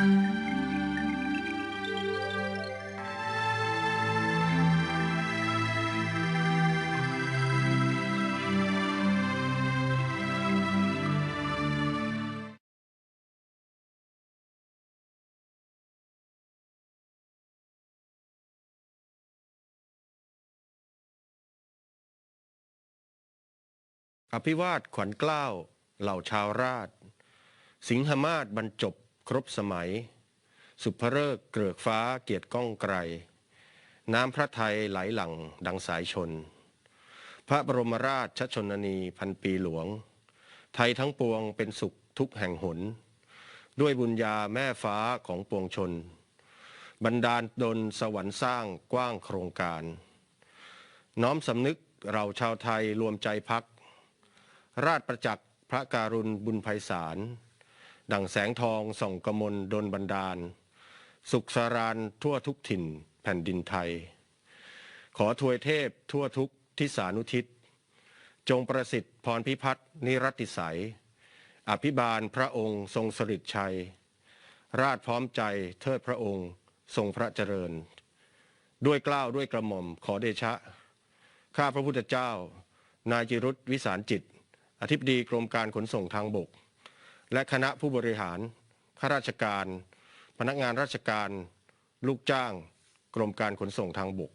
อภิวาทขวัญเกล้า เหล่าชาวราช สิงหมาศบรรจบ ครบสมัย สุภเริกเกลือกฟ้าเกียรติก้องไกร น้ำพระไทยไหลหลั่งดังสายชน พระบรมราชชนนีพันปีหลวง ไทยทั้งปวงเป็นสุขทุกแห่งหน ด้วยบุญญาแม่ฟ้าของปวงชนบันดาลดลสวรรค์สร้างกว้างโครงการ น้อมสำนึกเราชาวไทยรวมใจพัก ราชประจักษ์พระการุณบุญไพศาล ดั่งแสงทองส่องกมลดลบันดาล สุขสารานทั่วทุกถิ่นแผ่นดินไทย ขอทวยเทพทั่วทุกทิศานุทิศ จงประสิทธิ์พรพิพัฒน์นิรัติสัย อภิบาลพระองค์ทรงสริดชัย ราชพร้อมใจเทิดพระองค์ทรงพระเจริญ ด้วยกล้าวด้วยกระหม่อมขอเดชะ ข้าพระพุทธเจ้า นายจิรุธวิสารจิต อธิบดีกรมการขนส่งทางบก และคณะผู้บริหาร ข้าราชการ พนักงานราชการ ลูกจ้าง กรมการขนส่งทางบก